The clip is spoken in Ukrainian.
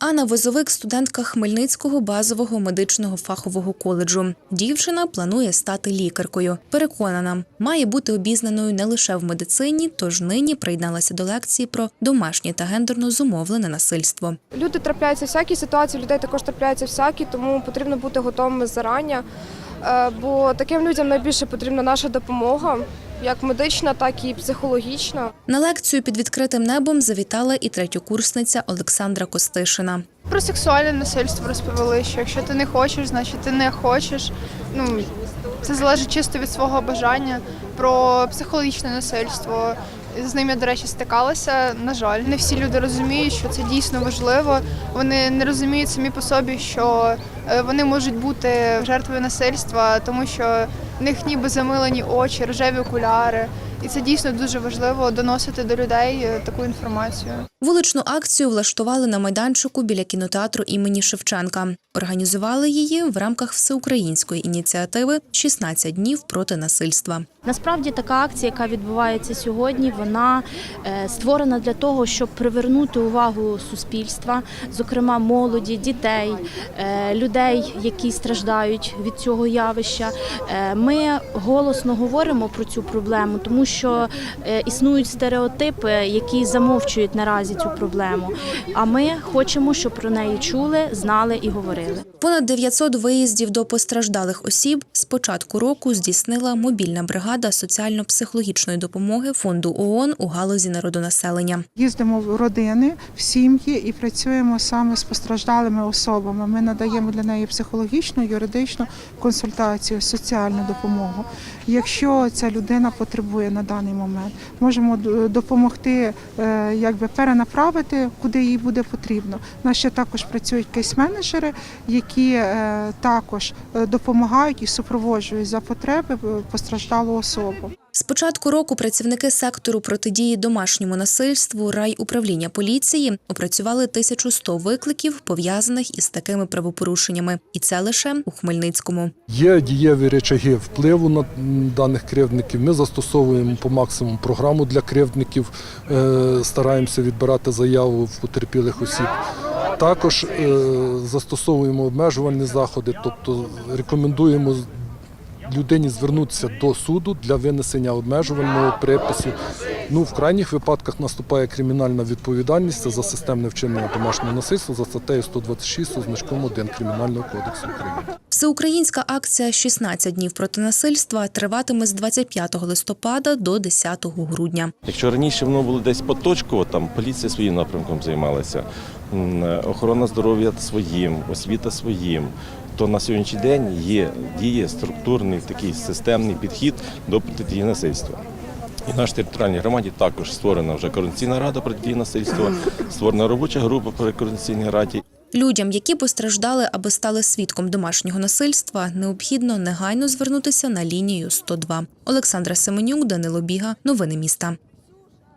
Анна Возовик, студентка Хмельницького базового медичного фахового коледжу. Дівчина планує стати лікаркою. Переконана, має бути обізнаною не лише в медицині, тож нині приєдналася до лекції про домашнє та гендерно зумовлене насильство. Люди трапляються всякі ситуації, людей також трапляються всякі, тому потрібно бути готовими зарані. Е, Бо таким людям найбільше потрібна наша допомога, як медична, так і психологічна. На лекцію під відкритим небом завітала і третьокурсниця Олександра Костишина. Про сексуальне насильство розповіли, що якщо ти не хочеш, значить ти не хочеш. Ну це залежить чисто від свого бажання. Про психологічне насильство. З ним я, до речі, стикалася. На жаль, не всі люди розуміють, що це дійсно важливо. Вони не розуміють самі по собі, що е, вони можуть бути жертвою насильства, тому що в них ніби замилені очі, рожеві окуляри. І це дійсно дуже важливо доносити до людей е, таку інформацію. Вуличну акцію влаштували на майданчику біля кінотеатру імені Шевченка. Організували її в рамках всеукраїнської ініціативи «16 днів проти насильства. Насправді така акція, яка відбувається сьогодні, вона е, створена для того, щоб привернути увагу суспільства, зокрема молоді, дітей, е, людей, які страждають від цього явища. Ми голосно говоримо про цю проблему, тому що е, існують стереотипи, які замовчують наразі цю проблему. А ми хочемо, щоб про неї чули, знали і говорили. Понад 900 виїздів до постраждалих осіб з початку року здійснила мобільна бригада соціально-психологічної допомоги фонду ООН у галузі народонаселення. Їздимо в родини, в сім'ї і працюємо саме з постраждалими особами. Ми надаємо для неї психологічну, юридичну консультацію, соціальну допомогу. Якщо ця людина потребує на даний момент, можемо допомогти, е, якби перенаправити, куди їй буде потрібно. У нас ще також працюють кейс-менеджери, які е, також е, допомагають і супроводжують за потреби постраждалу особу. З початку року працівники сектору протидії домашньому насильству райуправління поліції опрацювали 1100 викликів, пов'язаних із такими правопорушеннями, і це лише у Хмельницькому. Є дієві речаги впливу на даних кривдників. Ми застосовуємо по максимуму програму для кривдників, е, стараємося відбирати заяву в потерпілих осіб. Також е, застосовуємо обмежувальні заходи, тобто рекомендуємо людині звернутися до суду для винесення обмежувального припису. Ну, в крайніх випадках наступає кримінальна відповідальність за системне вчинення домашнього насильства за статтею 126 зі значком 1 Кримінального кодексу України. Всеукраїнська акція «16 днів проти насильства триватиме з 25 листопада до 10 грудня. Якщо раніше воно було десь поточково, там поліція своїм напрямком займалася, охорона здоров'я своїм, освіта своїм, то на сьогоднішній день є діє структурний такий системний підхід до протидії насильства. І в нашій територіальній громаді також створена вже координаційна рада протидії насильства, створена робоча група при координаційній раді. Людям, які постраждали або стали свідком домашнього насильства, необхідно негайно звернутися на лінію 102. Олександра Семенюк, Данило Біга. Новини міста.